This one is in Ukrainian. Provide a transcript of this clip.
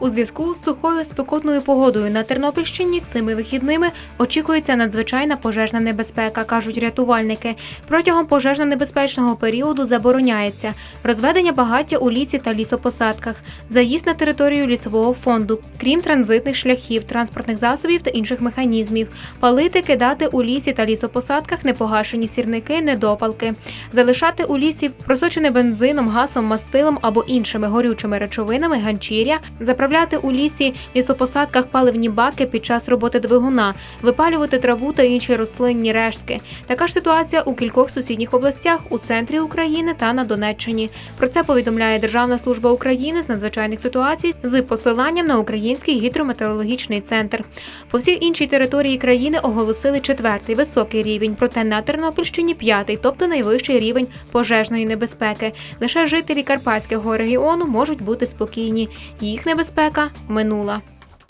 У зв'язку з сухою спекотною погодою на Тернопільщині цими вихідними очікується надзвичайна пожежна небезпека, кажуть рятувальники. Протягом пожежно-небезпечного періоду забороняється розведення багаття у лісі та лісопосадках, заїзд на територію лісового фонду, крім транзитних шляхів, транспортних засобів та інших механізмів, палити, кидати у лісі та лісопосадках непогашені сірники, недопалки, залишати у лісі просочене бензином, газом, мастилом або іншими горючими речовинами ганчір'я, заправляти у лісі лісопосадках паливні баки під час роботи двигуна, випалювати траву та інші рослинні рештки. Така ж ситуація у кількох сусідніх областях у центрі України та на Донеччині. Про це повідомляє Державна служба України з надзвичайних ситуацій з посиланням на Український гідрометеорологічний центр. По всій іншій території країни оголосили четвертий високий рівень, проте на Тернопільщині п'ятий, тобто найвищий рівень пожежної небезпеки. Лише жителі Карпатського регіону можуть бути спокійні. Їх небезпека минула.